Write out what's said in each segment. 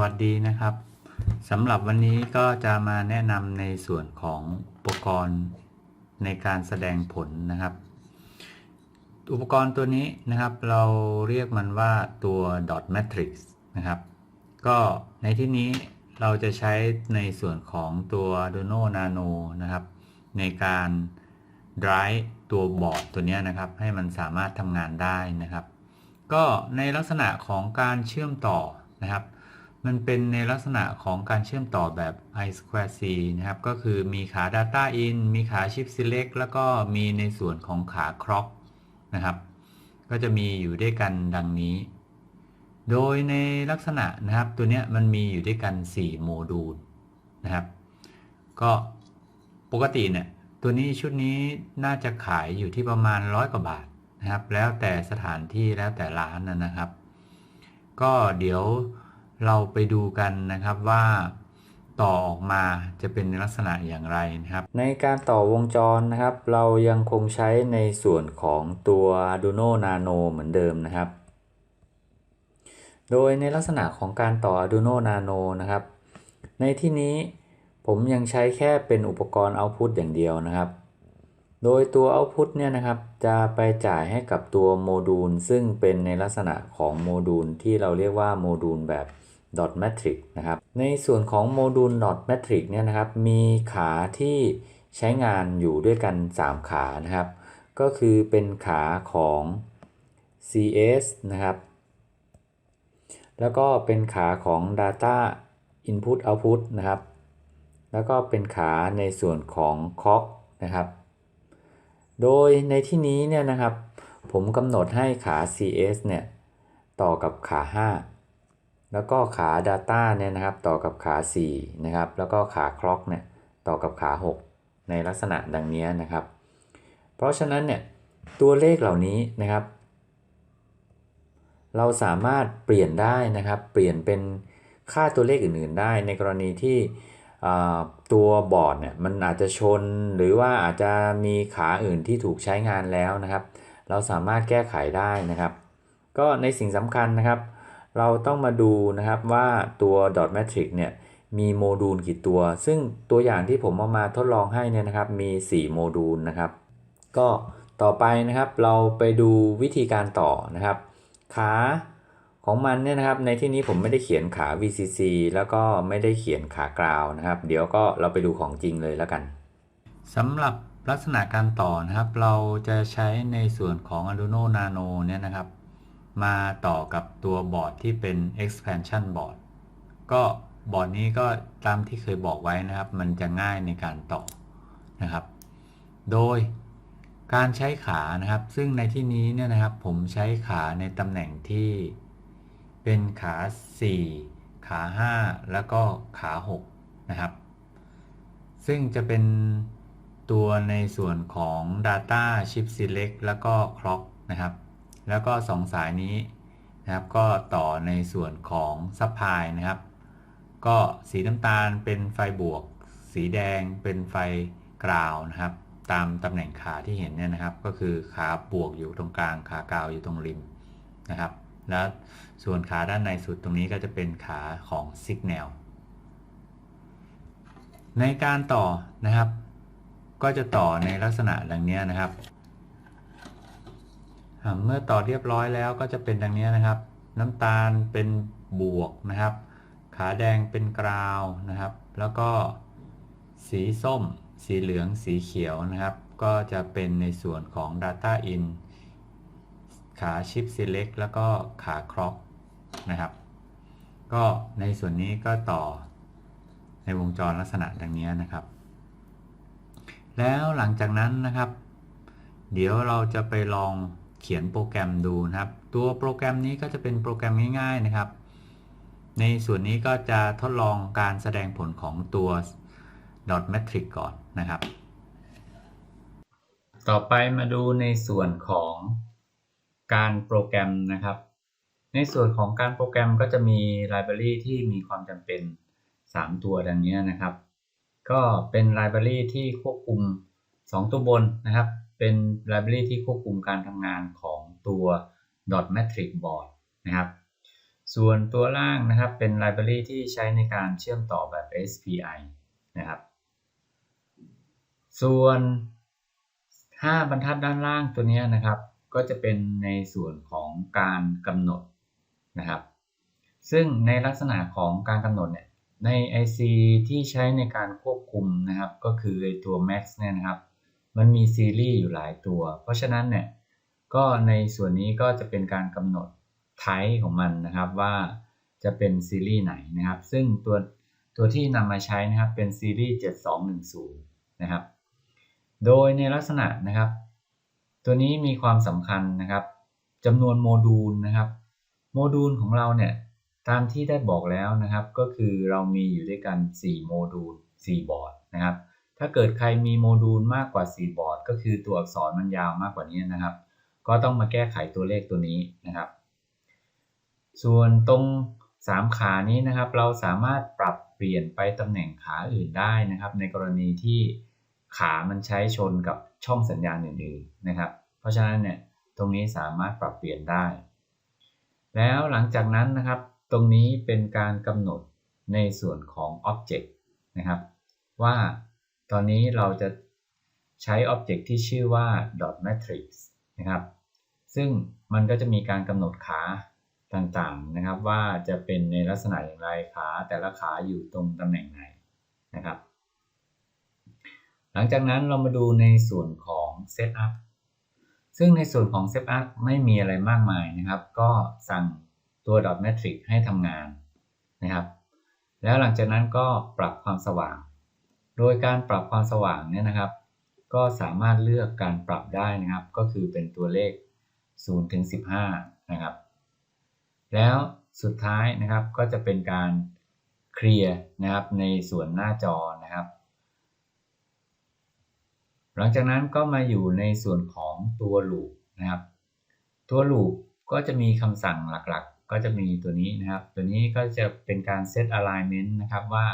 วัสดีนะครับสำหรับวันนี้ก็จะมาแนะนำในส่วนของอุปกรณ์ในการแสดงผลนะครับ อุปกรณ์ตัวนี้นะครับ เราเรียกมันว่าตัว dot matrix นะครับ ก็ในที่นี้เราจะใช้ในส่วนของตัว Arduino Nano นะครับ ในการ drive ตัวบอร์ดตัวนี้นะครับ ให้มันสามารถทำงานได้นะครับ ก็ในลักษณะของการเชื่อมต่อนะครับ มันเป็นในลักษณะของการเชื่อมต่อแบบ i square c นะครับ ก็คือมีขา data in มีขา chip select แล้วก็มีในส่วนของขา clock นะครับ ก็จะมีอยู่ด้วยกันดังนี้ โดยในลักษณะนะครับ ตัวเนี้ยมันมีอยู่ด้วยกัน 4 โมดูลนะครับ ก็ปกติเนี่ยตัวนี้ชุดนี้น่าจะขายอยู่ที่ประมาณร้อยกว่าบาทนะครับ แล้วแต่สถานที่แล้วแต่ร้านนะครับ ก็เดี๋ยว เราไปดูกันนะครับว่าต่อออกมาจะเป็นลักษณะอย่างไรนะครับ ในการต่อวงจรนะครับ เรายังคงใช้ในส่วนของตัว Arduino Nano เหมือนเดิมนะครับ โดยในลักษณะของการต่อ Arduino Nano นะครับ ในที่นี้ผมยังใช้แค่เป็นอุปกรณ์ Output อย่างเดียวนะครับ โดยตัว Output เนี่ยนะครับจะไปจ่ายให้กับตัวโมดูล ซึ่งเป็นในลักษณะของโมดูลที่เราเรียกว่าโมดูลแบบ dot matrix นะครับ ในส่วนของโมดูล dot matrix เนี่ยนะครับ มีขาที่ใช้งานอยู่ด้วยกัน 3 ขานะครับ ก็คือเป็นขาของ CS นะครับ แล้วก็เป็นขาของ data input output นะครับ แล้วก็เป็นขาในส่วนของ clock นะครับ โดยในที่นี้เนี่ยนะครับ ผมกำหนดให้ขา CS เนี่ย ต่อกับขา 5 แล้วก็ขา Data เนี่ยนะครับต่อกับขา4นะครับแล้วก็ขา Clock เนี่ยต่อกับขา 6 ในลักษณะดังนี้นะครับ เพราะฉะนั้นเนี่ยตัวเลขเหล่านี้นะครับ เราสามารถเปลี่ยนได้นะครับ เปลี่ยนเป็นค่าตัวเลขอื่น ๆ ได้ ในกรณีที่ตัวบอร์ดเนี่ยมันอาจจะชนหรือว่าอาจจะมีขาอื่นที่ถูกใช้งานแล้วนะครับ เราสามารถแก้ไขได้นะครับ ก็ในสิ่งสำคัญนะครับ เราต้องมาดูนะครับว่าตัว dot matrix เนี่ยมีโมดูลกี่ตัว ซึ่งตัวอย่างที่ผมเอามาทดลองให้เนี่ยนะครับมี 4 โมดูลนะครับ ก็ต่อไปนะครับเราไปดูวิธีการต่อนะครับ ขาของมันเนี่ยนะครับในที่นี้ผมไม่ได้เขียนขา VCC แล้วก็ไม่ได้เขียนขากราวนะครับ เดี๋ยวก็เราไปดูของจริงเลยแล้วกันสำหรับลักษณะการต่อนะครับ เราจะใช้ในส่วนของ Arduino Nano เนี่ยนะครับ มาต่อกับตัวบอร์ดที่เป็น expansion board ก็บอร์ดนี้ก็ตามที่เคยบอกไว้นะครับ มันจะง่ายในการต่อนะครับ โดยการใช้ขานะครับ ซึ่งในที่นี้เนี่ยนะครับ ผมใช้ขาในตำแหน่งที่เป็นขา 4 ขา 5 แล้วก็ขา 6 นะครับ ซึ่งจะเป็นตัวในส่วนของ Data Chip Select แล้วก็ Clock นะครับ แล้วก็ 2 สายนี้นะครับก็ต่อในส่วนของ Supply นะครับ ก็สีน้ำตาลเป็นไฟบวก สีแดงเป็นไฟกราวนะครับ ตามตำแหน่งขาที่เห็นเนี่ยนะครับ ก็คือขาบวกอยู่ตรงกลางขากราวอยู่ตรงริมนะครับ แล้วส่วนขาด้านในสุดตรงนี้ก็จะเป็นขาของ Signal ในการต่อนะครับ ก็จะต่อในลักษณะดังนี้นะครับ เมื่อต่อเรียบร้อยแล้วก็จะเป็นดังนี้นะครับ น้ำตาลเป็นบวกนะครับ ขาแดงเป็นกราวนะครับ แล้วก็สีส้ม สีเหลือง สีเขียวนะครับ ก็จะเป็นในส่วนของ Data In ขา Chip Select แล้วก็ขา Clock นะครับ ก็ในส่วนนี้ก็ต่อในวงจรลักษณะดังนี้นะครับ แล้วหลังจากนั้นนะครับ เดี๋ยวเราจะไปลอง เขียนโปรแกรมดูนะครับ ตัวโปรแกรมนี้ก็จะเป็นโปรแกรมง่ายๆนะครับ ในส่วนนี้ก็จะทดลองการแสดงผลของตัว dot matrix ก่อนนะครับ ต่อไปมาดูในส่วนของการโปรแกรมนะครับ ในส่วนของการโปรแกรมก็จะมีไลบรารีที่มีความจำเป็น 3 ตัวดังนี้นะครับ ก็เป็นไลบรารีที่ควบคุม 2 ตัวบนนะครับ เป็นไลบรารีที่ควบคุมการทำงานของตัว dot matrix board นะครับ ส่วนตัวล่างนะครับเป็นไลบรารีที่ใช้ในการเชื่อมต่อแบบ SPI นะครับ ส่วน 5 บรรทัดด้านล่างตัวนี้นะครับ ก็จะเป็นในส่วนของการกำหนดนะครับ ซึ่งในลักษณะของการกำหนดเนี่ยใน IC ที่ใช้ในการควบคุมนะครับ ก็คือไอตัว Max เนี่ยนะครับ มันมีซีรีส์อยู่หลายตัว เพราะฉะนั้นเนี่ยก็ในส่วนนี้ก็จะเป็นการกำหนดไทป์ของมันนะครับว่าจะเป็นซีรีส์ไหนนะครับ ซึ่งตัวตัวที่นำมาใช้นะครับเป็นซีรีส์ 7210 นะครับ โดยในลักษณะนะครับ ตัวนี้มีความสำคัญนะครับจำนวนโมดูลนะครับโมดูลของเราเนี่ยตามที่ได้บอกแล้วนะครับ ก็คือเรามีอยู่ด้วยกัน 4 โมดูล 4 บอร์ดนะครับ ถ้าเกิดใครมีโมดูลมากกว่า 4 บอร์ด ก็คือตัวอักษรมันยาวมากกว่านี้นะครับ ก็ต้องมาแก้ไขตัวเลขตัวนี้นะครับ ส่วนตรง 3 ขานี้นะครับ เราสามารถปรับเปลี่ยนไปตำแหน่งขาอื่นได้นะครับ ในกรณีที่ขามันใช้ชนกับช่องสัญญาณอื่นๆนะครับ เพราะฉะนั้นเนี่ยตรงนี้สามารถปรับเปลี่ยนได้ แล้วหลังจากนั้นนะครับ ตรงนี้เป็นการกำหนดในส่วนของ Object นะครับ ว่า ตอนนี้เราจะใช้ Object ที่ชื่อว่า dot matrix นะครับ ซึ่งมันก็จะมีการกำหนดขาต่างๆนะครับ ว่าจะเป็นในลักษณะอย่างไรขาแต่ละขาอยู่ตรงตำแหน่งไหนนะครับ หลังจากนั้นเรามาดูในส่วนของ Setup ซึ่งในส่วนของ Setup ไม่มีอะไรมากมายนะครับ ก็สั่งตัว dot matrix ให้ทำงานนะครับ แล้วหลังจากนั้นก็ปรับความสว่าง โดยการปรับความสว่างเนี่ยนะครับ ก็สามารถเลือกการปรับได้นะครับ ก็คือเป็นตัวเลข0ถึง15 นะครับ แล้วสุดท้ายนะครับก็จะเป็นการเคลียร์นะครับในส่วนหน้าจอนะครับ หลังจากนั้นก็มาอยู่ในส่วนของตัวลูปนะครับ ตัวลูปก็จะมีคำสั่งหลักๆ ก็จะมีตัวนี้นะครับ ตัวนี้ก็จะเป็นการเซต alignment นะครับว่า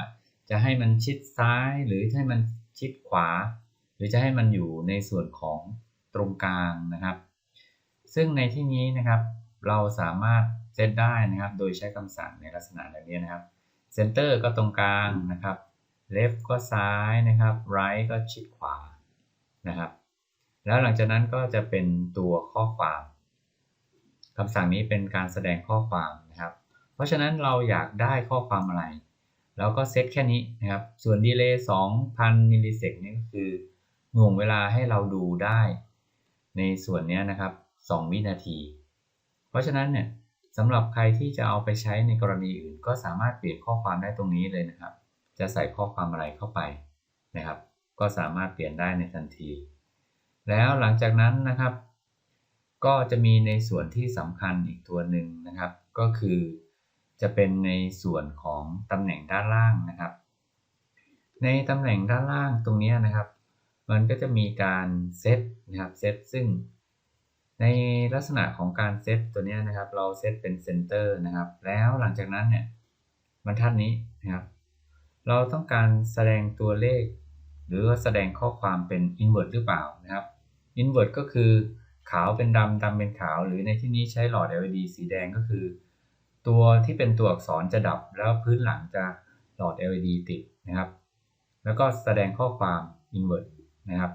จะให้มันชิดซ้ายหรือให้มันชิดขวา หรือจะให้มันอยู่ในส่วนของตรงกลางนะครับ ซึ่งในที่นี้นะครับ เราสามารถเซตได้นะครับ โดยใช้คำสั่งในลักษณะแบบนี้นะครับ center ก็ตรงกลางนะครับ left ก็ซ้ายนะครับ right ก็ชิดขวานะครับ แล้วหลังจากนั้นก็จะเป็นตัวข้อความคำสั่งนี้เป็นการแสดงข้อความนะครับ เพราะฉะนั้นเราอยากได้ข้อความอะไร เราก็เซตแค่นี้นะครับ ส่วนดีเลย์2,000 มิลลิเซกนี่ก็คือหน่วงเวลาให้เราดูได้ ในส่วนนี้นะครับ 2 วินาที เพราะฉะนั้นเนี่ยสำหรับใครที่จะเอาไปใช้ในกรณีอื่น ก็สามารถเปลี่ยนข้อความได้ตรงนี้เลยนะครับ จะใส่ข้อความอะไรเข้าไปนะครับ ก็สามารถเปลี่ยนได้ในทันที แล้วหลังจากนั้นนะครับ ก็จะมีในส่วนที่สำคัญอีกตัวหนึ่งนะครับ ก็คือ จะเป็นในส่วนของตำแหน่งด้านล่างนะครับ ในตำแหน่งด้านล่างตรงนี้นะครับ มันก็จะมีการเซตนะครับเซตซึ่งในลักษณะของการเซตตัวนี้นะครับ เราเซตเป็นเซนเตอร์นะครับ แล้วหลังจากนั้นเนี่ยบรรทัดนี้นะครับ เราต้องการแสดงตัวเลข หรือแสดงข้อความเป็น invert หรือเปล่านะครับ invert ก็คือขาวเป็นดำดำเป็นขาว หรือในที่นี้ใช้หลอด LED สีแดงก็คือ ตัวที่เป็นตัวอักษรจะดับแล้วพื้นหลังจะหลอด LED ติดนะครับ แล้วก็แสดงข้อความ invert นะครับ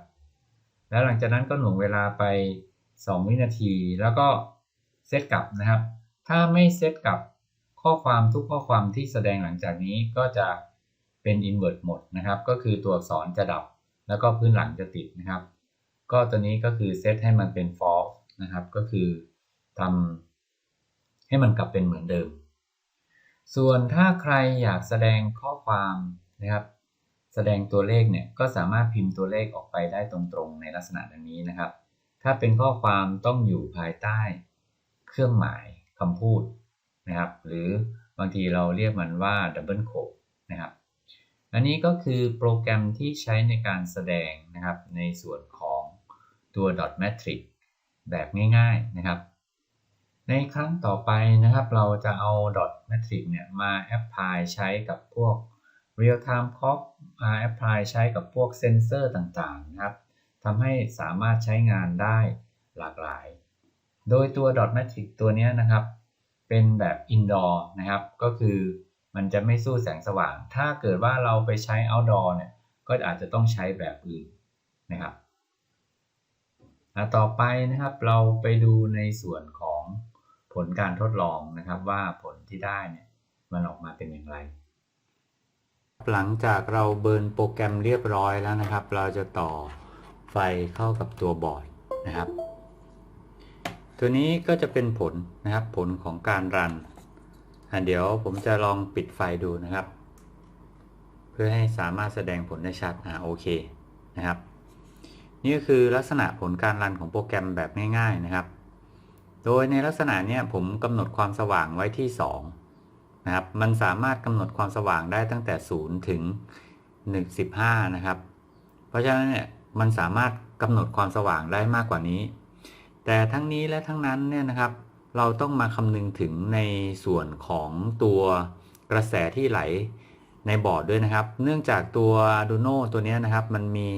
แล้วหลังจากนั้นก็หน่วงเวลาไป 2 วินาที แล้วก็เซตกลับนะครับ ถ้าไม่เซตกลับข้อความทุกข้อความที่แสดงหลังจากนี้ก็จะเป็น invert หมดนะครับ ก็คือตัวอักษรจะดับ แล้วก็พื้นหลังจะติดนะครับ ก็ตัวนี้ก็คือเซตให้มันเป็น false นะครับ ก็คือทำ ให้มันกลับเป็นเหมือนเดิม ส่วนถ้าใครอยากแสดงข้อความนะครับ แสดงตัวเลขเนี่ยก็สามารถพิมพ์ตัวเลขออกไปได้ตรงๆ ในลักษณะแบบนี้นะครับ ถ้าเป็นข้อความต้องอยู่ภายใต้ เครื่องหมายคำพูดนะครับ หรือบางทีเราเรียกมันว่า double quote นะครับอันนี้ก็คือโปรแกรมที่ใช้ในการแสดงนะครับในส่วนของตัว dot matrix แบบง่ายๆนะครับ ในครั้งต่อไปนะครับ เราจะเอา dot matrix เนี่ยมา apply ใช้กับพวก real time clock มา apply ใช้กับพวกเซนเซอร์ต่างๆนะครับทำให้สามารถใช้งานได้หลากหลาย โดยตัว dot matrix ตัวนี้นะครับ เป็นแบบ indoor นะครับ ก็คือมันจะไม่สู้แสงสว่าง ถ้าเกิดว่าเราไปใช้ outdoor เนี่ย ก็อาจจะต้องใช้แบบอื่นนะครับต่อไปนะครับเราไปดูในส่วนของ ผลการทดลองนะครับว่าผลที่ได้เนี่ยมันออกมาเป็นอย่างไร หลังจากเราเบิร์นโปรแกรมเรียบร้อยแล้วนะครับ เราจะต่อไฟเข้ากับตัวบอร์ดนะครับ ตัวนี้ก็จะเป็นผลนะครับผลของการรันอะเดี๋ยวผมจะลองปิดไฟดูนะครับ เพื่อให้สามารถแสดงผลได้ชัดอ่าโอเคนะครับ นี่ก็คือลักษณะผลการรันของโปรแกรมแบบง่าย ๆนะครับ โดยในลักษณะเนี้ยผมกำหนดความสว่างไว้ที่2นะครับ มันสามารถกำหนดความสว่างได้ตั้งแต่ 0 ถึง 1.15 นะครับ เพราะฉะนั้นเนี่ยมันสามารถกำหนดความสว่างได้มากกว่านี้ แต่ทั้งนี้และทั้งนั้นเนี่ยนะครับ เราต้องมาคำนึงถึงในส่วนของตัวกระแสที่ไหลในบอร์ดด้วยนะครับ เนื่องจากตัว Arduino ตัวนี้นะครับ มันมี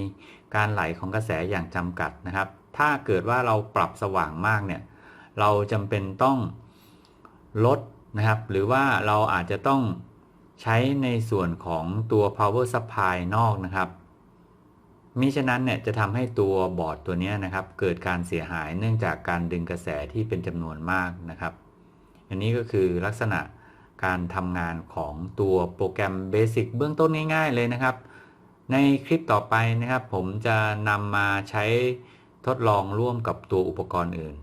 การไหลของกระแสอย่างจำกัดนะครับ ถ้าเกิดว่าเราปรับสว่างมากเนี่ย เราจำเป็นต้องลดนะครับ หรือว่าเราอาจจะต้องใช้ในส่วนของตัว power supply นอกนะครับมิฉะนั้นเนี่ยจะทำให้ตัวบอร์ดตัวนี้นะครับ เกิดการเสียหายเนื่องจากการดึงกระแสที่เป็นจำนวนมากนะครับ อันนี้ก็คือลักษณะการทำงานของตัวโปรแกรมเบสิกเบื้องต้นง่ายๆเลยนะครับ ในคลิปต่อไปนะครับ ผมจะนำมาใช้ทดลองร่วมกับตัวอุปกรณ์อื่น